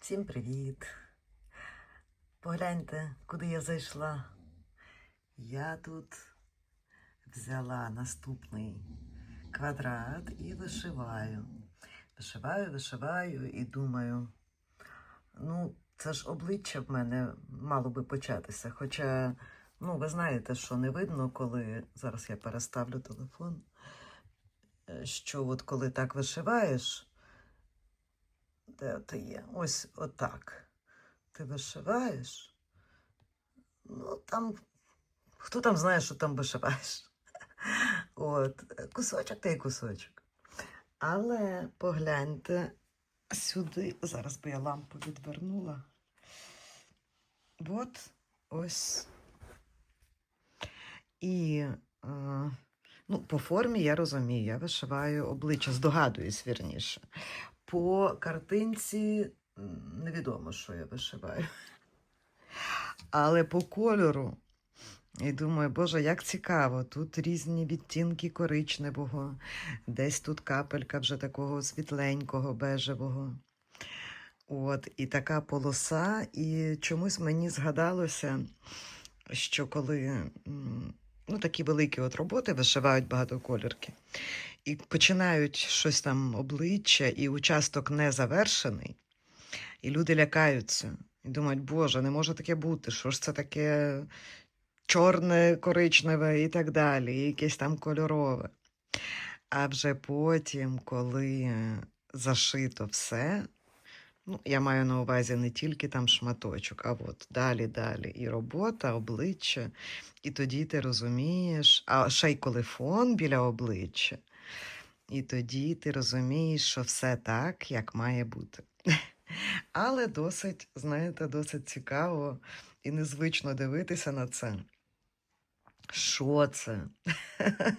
Всім привіт! Погляньте, куди я зайшла. Я тут взяла наступний квадрат і вишиваю. Вишиваю, вишиваю і думаю, ну, це ж обличчя в мене мало би початися. Хоча, ну, ви знаєте, що не видно, коли зараз я переставлю телефон. е, Що от коли так вишиваєш, де ти є? Ось отак. Ти вишиваєш. Ну, там, хто там знає, що там вишиваєш? От, кусочок та й кусочок. Але погляньте сюди. Зараз би я лампу відвернула. От ось. І е, ну, по формі я розумію, я вишиваю обличчя, здогадуюсь вірніше. По картинці невідомо, що я вишиваю. Але по кольору. І думаю, боже, як цікаво, тут різні відтінки коричневого, десь тут капелька вже такого світленького, бежевого. От, і така полоса, і чомусь мені згадалося, що коли ну, такі великі от роботи вишивають багатоколірки, і починають щось там обличчя, і участок не завершений, і люди лякаються. І думають, Боже, не може таке бути, що ж це таке чорне, коричневе і так далі, і якесь там кольорове. А вже потім, коли зашито все, ну, я маю на увазі не тільки там шматочок, а от далі, далі. І робота, обличчя. І тоді ти розумієш, а ще й коли фон біля обличчя, і тоді ти розумієш, що все так, як має бути. Але досить, знаєте, досить цікаво і незвично дивитися на це. Що це?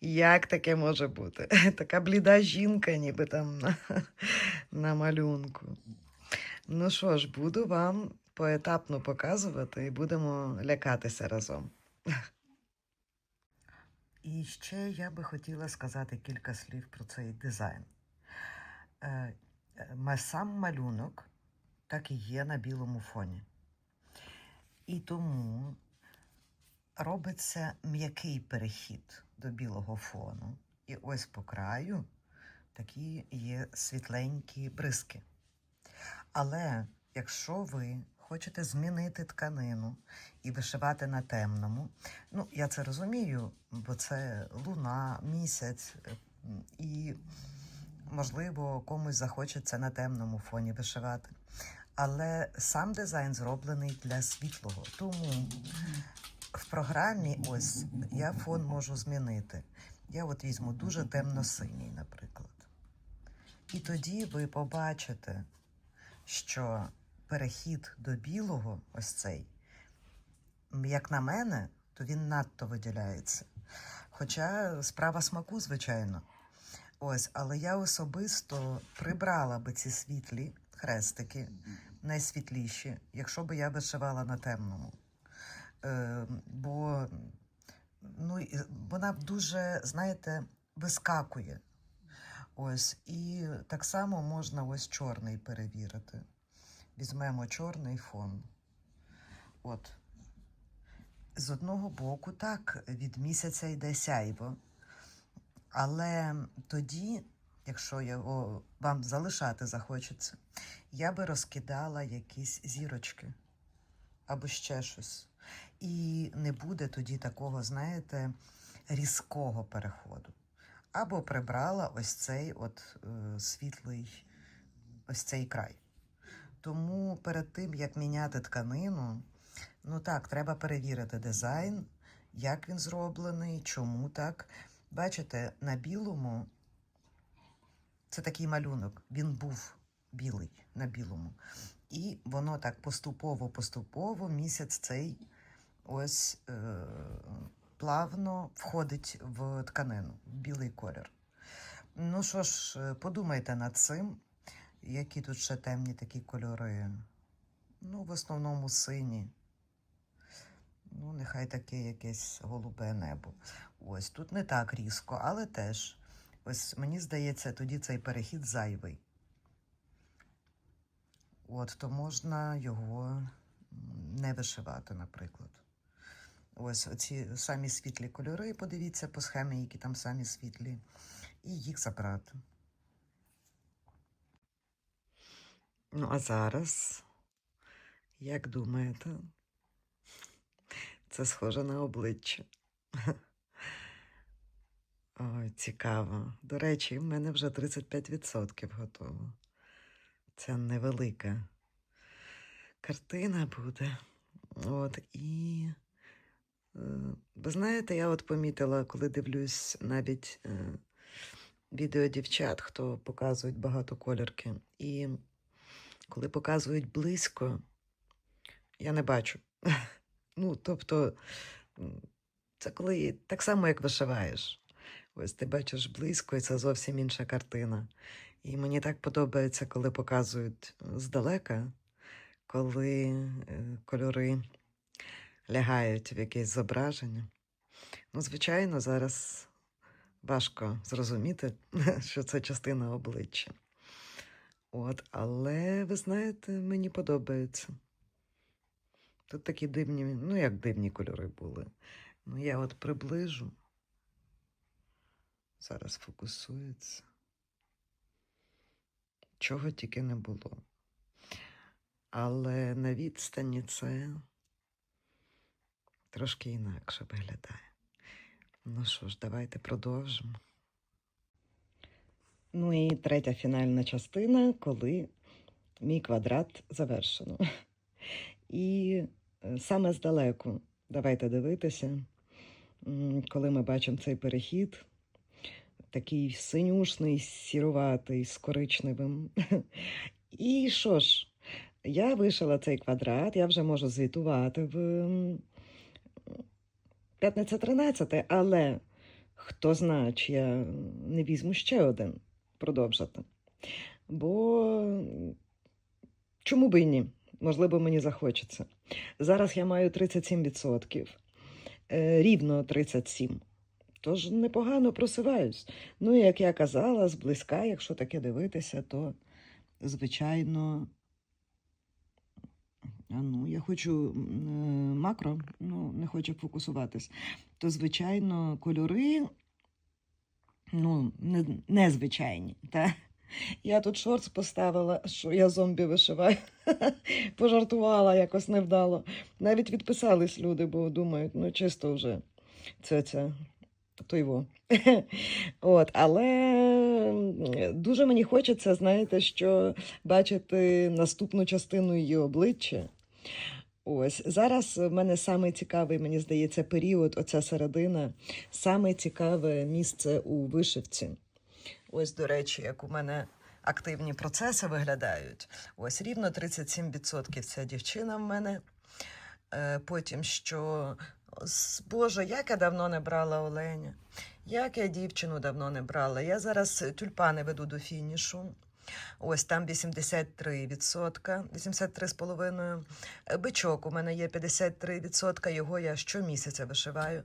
Як таке може бути? Така бліда жінка, ніби там на, на малюнку. Ну що ж, буду вам поетапно показувати і будемо лякатися разом. І ще я би хотіла сказати кілька слів про цей дизайн. Е, е, Сам малюнок так і є на білому фоні. І тому робиться м'який перехід до білого фону. І ось по краю такі є світленькі бризки. Але якщо ви хочете змінити тканину і вишивати на темному, ну я це розумію, бо це луна, місяць, і можливо комусь захочеться на темному фоні вишивати. Але сам дизайн зроблений для світлого. Тому в програмі ось я фон можу змінити. Я от візьму дуже темно-синій, наприклад. І тоді ви побачите, що перехід до білого, ось цей, як на мене, то він надто виділяється. Хоча справа смаку, звичайно. Ось, але я особисто прибрала би ці світлі хрестики, найсвітліші, якщо би я вишивала на темному. Е, бо ну, вона дуже, знаєте, вискакує. Ось, і так само можна ось чорний перевірити. Візьмемо чорний фон. От. З одного боку, так, від місяця йде сяйво. Але тоді, якщо його вам залишати захочеться, я би розкидала якісь зірочки або ще щось. І не буде тоді такого, знаєте, різкого переходу. Або прибрала ось цей от е, світлий, ось цей край. Тому перед тим, як міняти тканину, ну так, треба перевірити дизайн, як він зроблений, чому так. Бачите, на білому це такий малюнок. Він був білий на білому. І воно так поступово-поступово місяць цей ось е, плавно входить в тканину, в білий колір. Ну що ж, е, подумайте над цим, які тут ще темні такі кольори. Ну, в основному сині. Ну, нехай таке якесь голубе небо. Ось тут не так різко, але теж. Ось мені здається, тоді цей перехід зайвий. От, то можна його не вишивати, наприклад. Ось оці самі світлі кольори, подивіться по схемі, які там самі світлі, і їх забрати. Ну, а зараз, як думаєте, це схоже на обличчя. Ой, цікаво. До речі, в мене вже 35% готово. Це невелика картина буде. От, і ви знаєте, я от помітила, коли дивлюсь навіть е, відео дівчат, хто показують багатоколірки. І коли показують близько, я не бачу. Ну, тобто, це коли так само, як вишиваєш. Ось ти бачиш близько, і це зовсім інша картина. І мені так подобається, коли показують здалека, коли е, кольори лягають в якесь зображення. Ну, звичайно, зараз важко зрозуміти, що це частина обличчя. От, але ви знаєте, мені подобається. Тут такі дивні, ну як дивні кольори були. Ну, я от приближу. Зараз фокусується. Чого тільки не було. Але на відстані це трошки інакше виглядає. Ну що ж, давайте продовжимо. Ну і третя фінальна частина, коли мій квадрат завершено. І е, саме здалеку, давайте дивитися, коли ми бачимо цей перехід, такий синюшний, сіруватий, з коричневим. І що ж, я вишила цей квадрат, я вже можу звітувати в м, 15-13, але хто знає, чи я не візьму ще один продовжити. Бо чому би і ні? Можливо, мені захочеться. Зараз я маю 37%, е, рівно 37%. Тож непогано просиваюсь. Ну, як я казала, зблизька, якщо таке дивитися, то звичайно. Ну, я хочу е, макро, ну, не хочу фокусуватись. То, звичайно, кольори ну, не, незвичайні. Та? Я тут шорт поставила, що я зомбі вишиваю. Пожартувала якось невдало. Навіть відписались люди, бо думають, ну чисто вже це це. То його. От, але дуже мені хочеться, знаєте, що бачити наступну частину її обличчя. Ось зараз в мене саме цікавий, мені здається, період, оця середина, саме цікаве місце у вишивці. Ось, до речі, як у мене активні процеси виглядають. Ось рівно 37% ця дівчина в мене. Е, Потім що, Боже, як я давно не брала оленя, як я дівчину давно не брала. Я зараз тюльпани веду до фінішу. Ось там 83%, 83,5%. Е, Бичок у мене є 53%, його я щомісяця вишиваю.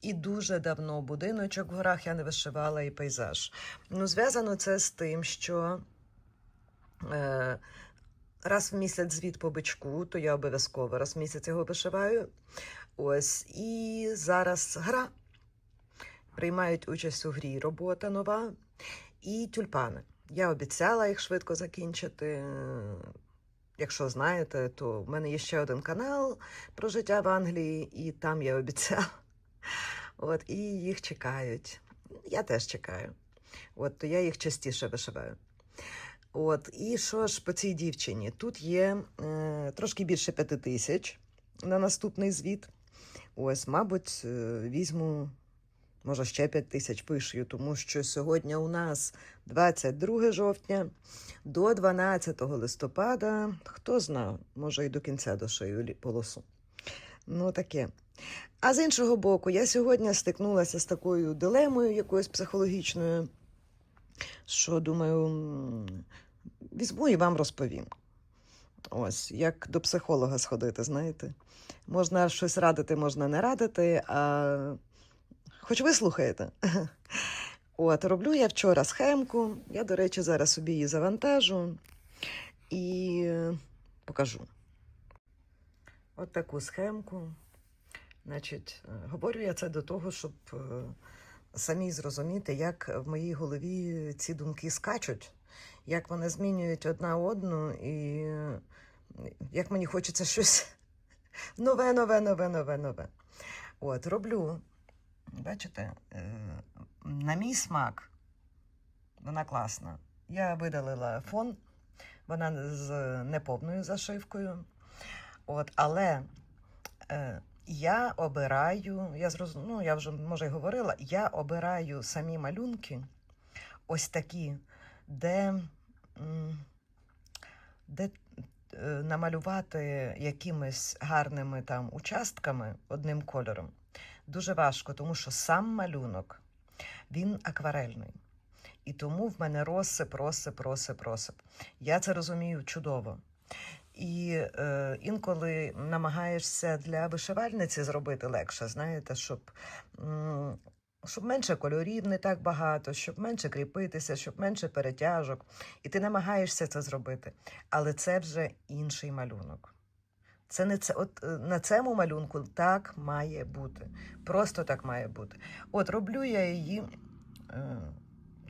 І дуже давно будиночок в горах я не вишивала і пейзаж. Ну, зв'язано це з тим, що е, раз в місяць звіт по бичку, то я обов'язково раз в місяць його вишиваю. Ось, і зараз гра. Приймають участь у грі робота нова і тюльпани. Я обіцяла їх швидко закінчити. Якщо знаєте, то в мене є ще один канал про життя в Англії, і там я обіцяла. От, і їх чекають. Я теж чекаю. От, то я їх частіше вишиваю. От, і що ж по цій дівчині? Тут є е, трошки більше п'яти тисяч на наступний звіт. Ось, мабуть, е, візьму, може, ще 5 тисяч вишию, тому що сьогодні у нас 22 жовтня до 12 листопада. Хто зна, може, і до кінця дошию полосу. Ну, таке. А з іншого боку, я сьогодні стикнулася з такою дилемою якоюсь психологічною, що думаю, візьму і вам розповім. Ось, як до психолога сходити, знаєте. Можна щось радити, можна не радити, а хоч ви слухаєте. От, роблю я вчора схемку. Я, до речі, зараз собі її завантажу. І покажу. От таку схемку. Значить, говорю я це до того, щоб е, самі зрозуміти, як в моїй голові ці думки скачуть, як вони змінюють одна одну, і е, як мені хочеться щось нове, нове, нове, нове, нове. От, роблю. Бачите, е, на мій смак вона класна. Я видалила фон, вона з неповною зашивкою. От, але е, я обираю, я зроз... ну, я вже може й говорила, я обираю самі малюнки, ось такі, де, де е, намалювати якимись гарними там участками одним кольором дуже важко, тому що сам малюнок він акварельний. І тому в мене розсип, розсип, розсип, розсип. Я це розумію чудово. І е, інколи намагаєшся для вишивальниці зробити легше, знаєте, щоб, м, щоб менше кольорів, не так багато, щоб менше кріпитися, щоб менше перетяжок. І ти намагаєшся це зробити. Але це вже інший малюнок. Це не це, от е, на цьому малюнку так має бути. Просто так має бути. От роблю я її. Е,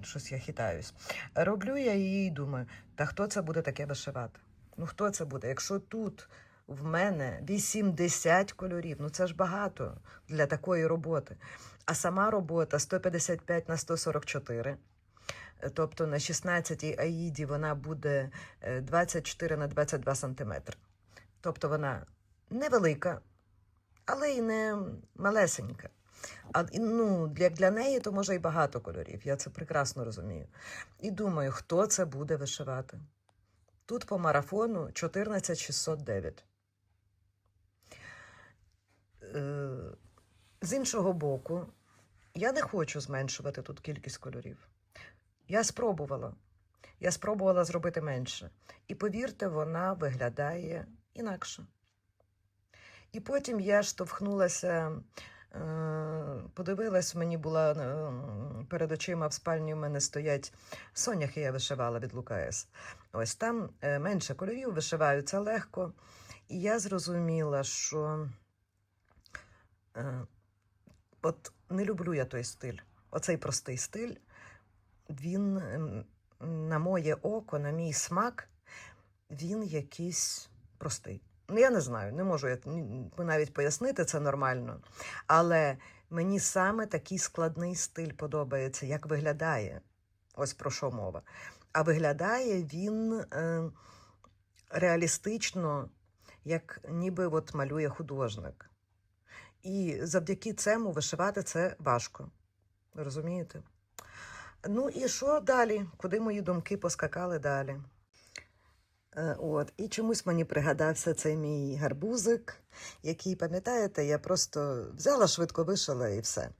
щось я хитаюсь. Роблю я її і думаю, та хто це буде таке вишивати? Ну хто це буде? Якщо тут в мене 80 кольорів, ну це ж багато для такої роботи. А сама робота 155 на 144. Е, Тобто на 16 аїді вона буде е, 24 на 22 сантиметри. Тобто вона невелика, але й не малесенька. А ну, для, для неї то може і багато кольорів. Я це прекрасно розумію. І думаю, хто це буде вишивати. Тут по марафону 14609. Е, з іншого боку, я не хочу зменшувати тут кількість кольорів. Я спробувала. Я спробувала зробити менше. І повірте, вона виглядає інакше. І потім я штовхнулася, е, подивилась, мені була е, перед очима в спальні у мене стоять соняхи, я вишивала від Лукаес. Ось там е, менше кольорів, вишиваються легко. І я зрозуміла, що от не люблю я той стиль. Оцей простий стиль, він ем, на моє око, на мій смак, він якийсь простий. Ну, я не знаю, не можу я навіть пояснити це нормально. Але мені саме такий складний стиль подобається, як виглядає. Ось про що мова. А виглядає він е, реалістично, як ніби от малює художник. І завдяки цьому вишивати це важко. Розумієте? Ну і що далі? Куди мої думки поскакали далі? Е, От, і чомусь мені пригадався цей мій гарбузик, який, пам'ятаєте, я просто взяла, швидко вишила і все.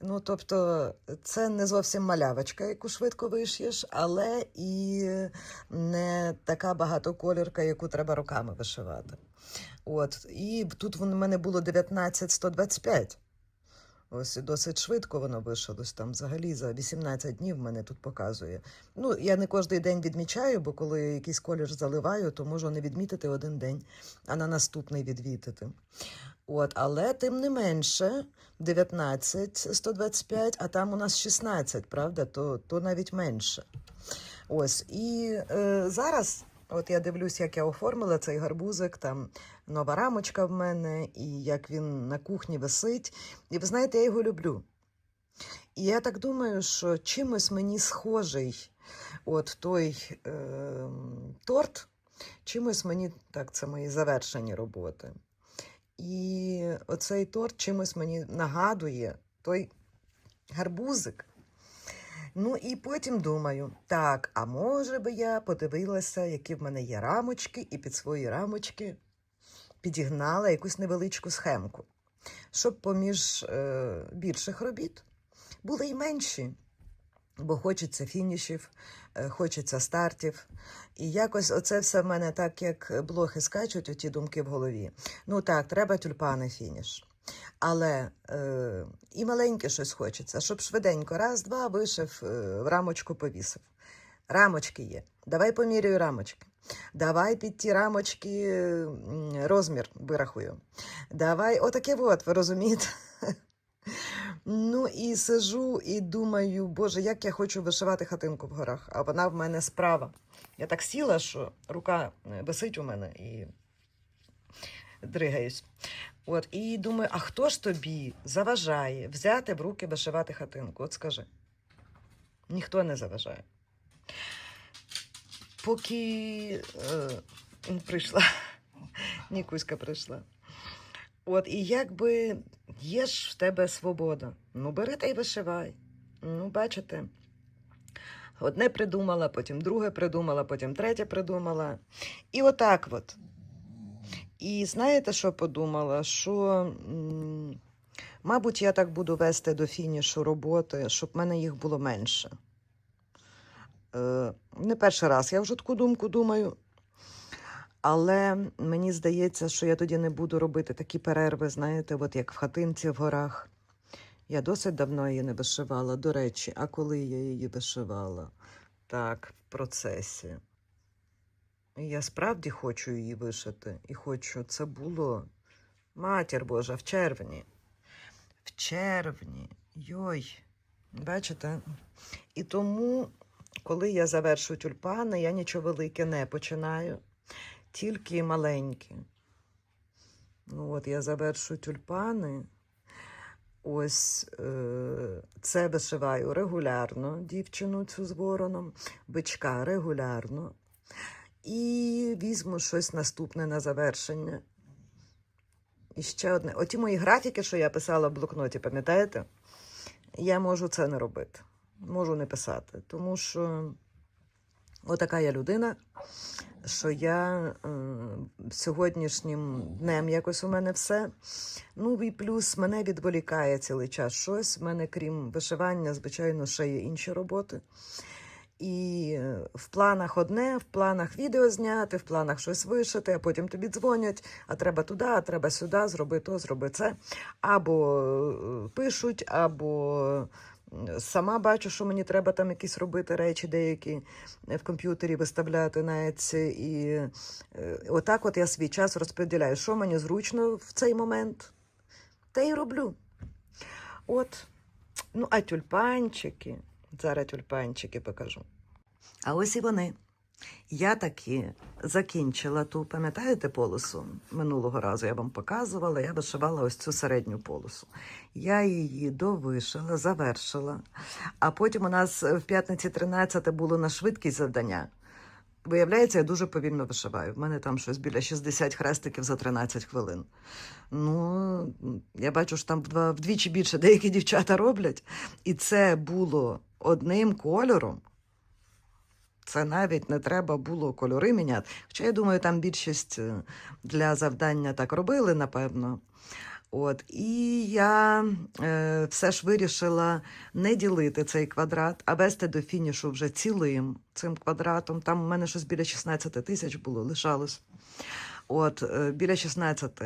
Ну, тобто, це не зовсім малявочка, яку швидко виш'єш, але і не така багатокольорка, яку треба руками вишивати. От, і тут в мене було 19-125. Ось досить швидко воно вишилось. Там взагалі за 18 днів мене тут показує. Ну, я не кожен день відмічаю, бо коли якийсь колір заливаю, то можу не відмітити один день, а на наступний відвітити. От, але тим не менше, 19 125, а там у нас 16, правда, то, то навіть менше. Ось, і е, зараз, от я дивлюсь, як я оформила цей гарбузик, там нова рамочка в мене, і як він на кухні висить. І ви знаєте, я його люблю. І я так думаю, що чимось мені схожий от той е, торт, чимось мені, так, це мої завершені роботи. І оцей торт чимось мені нагадує той гарбузик. Ну і потім думаю, так, а може би я подивилася, які в мене є рамочки, і під свої рамочки підігнала якусь невеличку схемку, щоб поміж е, більших робіт були й менші, бо хочеться фінішів, е, хочеться стартів. І якось оце все в мене так, як блохи скачуть, оті думки в голові. Ну так, треба тюльпани фініш. Але е, і маленьке щось хочеться, щоб швиденько раз-два вишив, е, рамочку повісив. рамочки є. Давай поміряю рамочки. Давай під ті рамочки розмір вирахую. Давай, отаке от, ви розумієте? Ну і сижу і думаю, боже, як я хочу вишивати хатинку в горах, а вона в мене справа. Я так сіла, що рука е, висить у мене і дригаюсь. От, і думаю, а хто ж тобі заважає взяти в руки вишивати хатинку? От скажи. Ніхто не заважає. Поки е, прийшла, Нікуська прийшла. От, і якби є ж в тебе свобода. Ну, бери та й вишивай. Ну, бачите. Одне придумала, потім друге придумала, потім третє придумала. І отак от. І знаєте, що подумала? Що, мабуть, я так буду вести до фінішу роботи, щоб в мене їх було менше. Е, не перший раз я вже таку думку думаю. Але мені здається, що я тоді не буду робити такі перерви, знаєте, от як в хатинці в горах. Я досить давно її не вишивала, до речі, а коли я її вишивала? Так, в процесі. Я справді хочу її вишити. І хочу, це було матір Божа в червні. В червні. Йой. Бачите? І тому, коли я завершу тюльпани, я нічого велике не починаю, тільки маленькі. Ну, от я завершу тюльпани. Ось е, це вишиваю регулярно, дівчину цю з вороном, бичка регулярно. І візьму щось наступне на завершення. І ще одне. Оті мої графіки, що я писала в блокноті, пам'ятаєте? Я можу це не робити. Можу не писати. Тому що отака я людина, що я е, сьогоднішнім днем якось у мене все. Ну і плюс мене відволікає цілий час щось. У мене, крім вишивання, звичайно, ще є інші роботи. І е, в планах одне, в планах відео зняти, в планах щось вишити, а потім тобі дзвонять, а треба туди, а треба сюди, зроби то, зроби це. Або е, пишуть, або е, сама бачу, що мені треба там якісь робити речі деякі в комп'ютері виставляти на ці. І отак от я свій час розподіляю, що мені зручно в цей момент, те й роблю. От. Ну, а тюльпанчики. Зараз тюльпанчики покажу. А ось і вони. Я таки закінчила ту, пам'ятаєте полосу? Минулого разу я вам показувала, я вишивала ось цю середню полосу. Я її довишила, завершила. А потім у нас в п'ятниці 13 було на швидкість завдання. Виявляється, я дуже повільно вишиваю. В мене там щось біля 60 хрестиків за 13 хвилин. Ну, я бачу, що там вдвічі більше деякі дівчата роблять. І це було одним кольором. Це навіть не треба було кольори міняти. Хоча я думаю, там більшість е, для завдання так робили, напевно. От, і я е, все ж вирішила не ділити цей квадрат, а вести до фінішу вже цілим цим квадратом. Там у мене щось біля 16 тисяч було, лишалось. От, е, біля 16.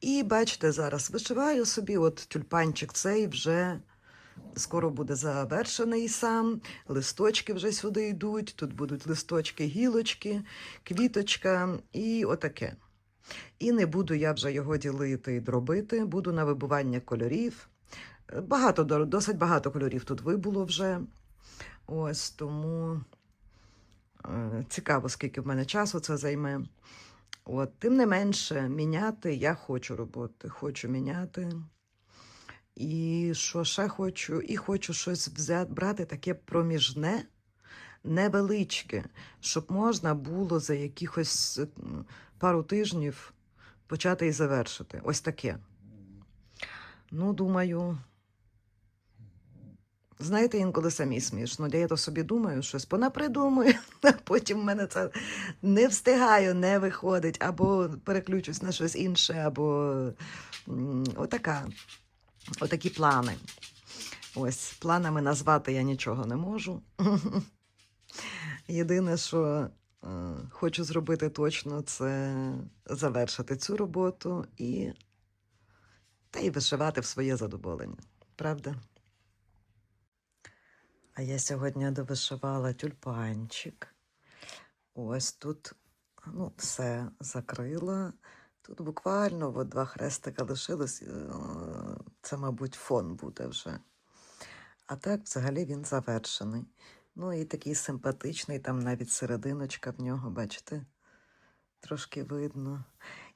І бачите, зараз вишиваю собі, от тюльпанчик цей вже скоро буде завершений сам. Листочки вже сюди йдуть. Тут будуть листочки, гілочки, квіточка і отаке. І не буду я вже його ділити і дробити, буду на вибування кольорів. Е, Багато, досить багато кольорів тут вибуло вже. Ось тому е, цікаво, скільки в мене часу це займе. От, тим не менше, міняти я хочу роботи, хочу міняти. І що ще хочу? І хочу щось взяти, брати таке проміжне, невеличке, щоб можна було за якихось пару тижнів почати і завершити. Ось таке. Ну, думаю. Знаєте, інколи самі смішно. Я то собі думаю, щось понапридумую, а потім в мене це не встигаю, не виходить, або переключусь на щось інше, або отака, отакі плани. Ось, планами назвати я нічого не можу. Єдине, що хочу зробити точно, це завершити цю роботу і та й вишивати в своє задоволення. Правда? А я сьогодні довишивала тюльпанчик. Ось тут ну, все закрила. Тут буквально от два хрестика лишилось. е, Це, мабуть, фон буде вже. А так, взагалі, він завершений. Ну і такий симпатичний, там навіть серединочка в нього, бачите, трошки видно.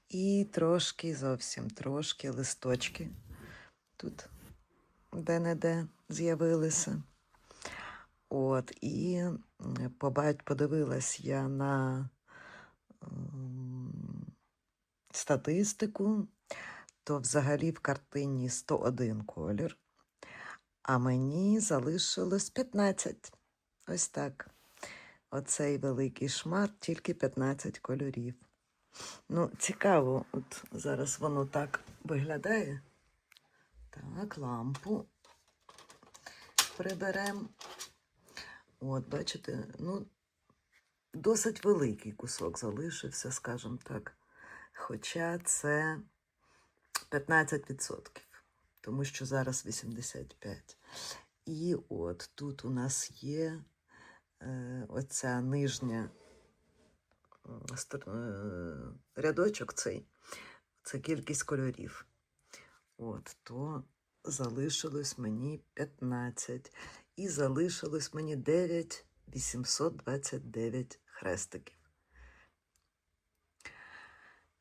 І трошки, зовсім трошки листочки тут де-не-де з'явилися. От, і побать, подивилась я на м, статистику, то взагалі в картині 101 колір, а мені залишилось 15. Ось так. Оцей великий шмат, тільки 15 кольорів. Ну, цікаво, от зараз воно так виглядає. Так, лампу приберемо. От, бачите, ну, досить великий кусок залишився, скажімо так. Хоча це 15%, тому що зараз 85%. І от тут у нас є оця нижня е, рядочок цей, це кількість кольорів. От, то залишилось мені 15. І залишилось мені 9 829 хрестиків.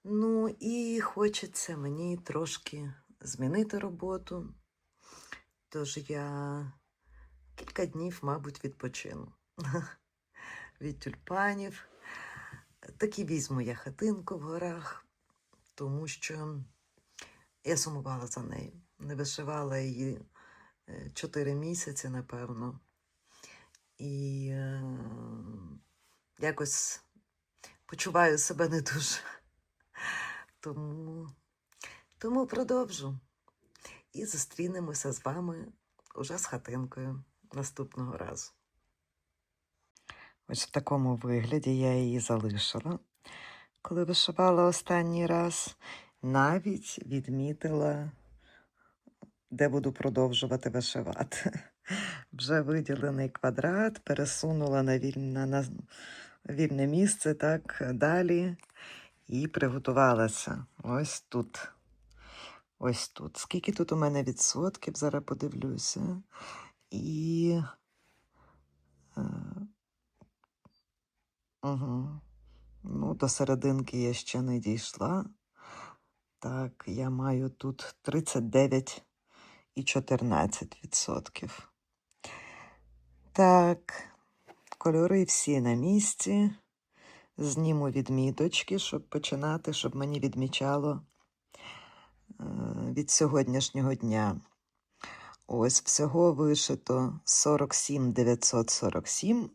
Ну і хочеться мені трошки змінити роботу. Тож я кілька днів, мабуть, відпочину від тюльпанів. Таки візьму я хатинку в горах, тому що я сумувала за нею. Не вишивала її е, чотири місяці, напевно. І е, якось почуваю себе не дуже. Тому, тому продовжу. І зустрінемося з вами уже з хатинкою наступного разу. Ось в такому вигляді я її залишила, коли вишивала останній раз. Навіть відмітила, де буду продовжувати вишивати. Вже виділений квадрат, пересунула на вільне, на вільне місце, так далі. І приготувалася. Ось тут. Ось тут. Скільки тут у мене відсотків, зараз подивлюся. І. Угу. Ну, до серединки я ще не дійшла. Так, я маю тут 39 і 14 відсотків. Так, кольори всі на місці. Зніму відміточки, щоб починати, щоб мені відмічало е, від сьогоднішнього дня. Ось всього вишито 47 947,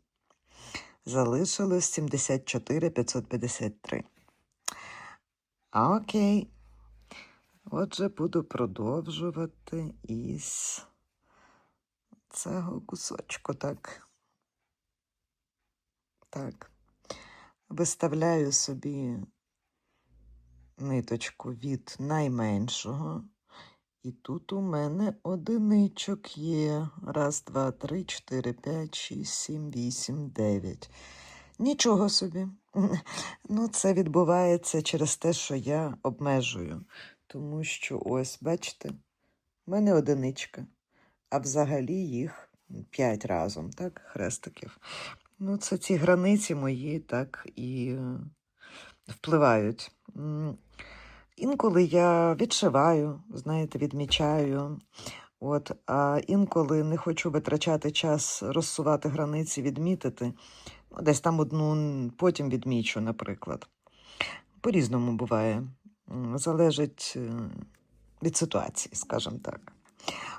залишилось 74 553. Окей. Отже, буду продовжувати із цього кусочку, так. Так. Виставляю собі ниточку від найменшого. І тут у мене одиничок є. Раз, два, три, чотири, п'ять, шість, сім, вісім, дев'ять. Нічого собі. Ну, це відбувається через те, що я обмежую. Тому що ось, бачите, в мене одиничка, а взагалі їх п'ять разом, так, хрестиків. Ну, це ці границі мої так і е, впливають. Інколи я відшиваю, знаєте, відмічаю. От, а інколи не хочу витрачати час розсувати границі, відмітити. Ну, десь там одну потім відмічу, наприклад. По-різному буває. Залежить е, від ситуації, скажімо так.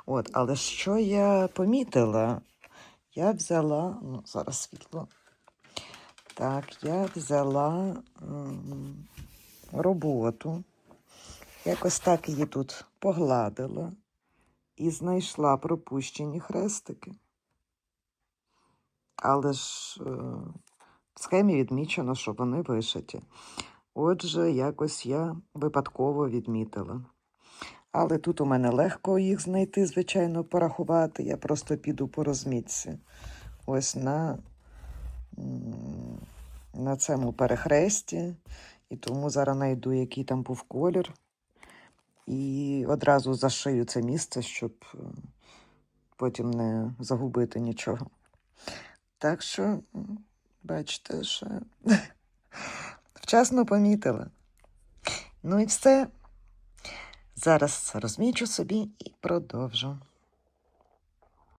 От, але що я помітила? Я взяла, ну, зараз світло. Так, я взяла ем, роботу. Якось так її тут погладила і знайшла пропущені хрестики. Але ж е, в схемі відмічено, що вони вишиті. Отже, якось я випадково відмітила. Але тут у мене легко їх знайти, звичайно, порахувати. Я просто піду по розмітці. Ось на, на цьому перехресті. І тому зараз знайду, який там був колір. І одразу зашию це місце, щоб е, потім не загубити нічого. Так що, бачите, що вчасно помітила. Ну і все. Зараз розмічу собі і продовжу.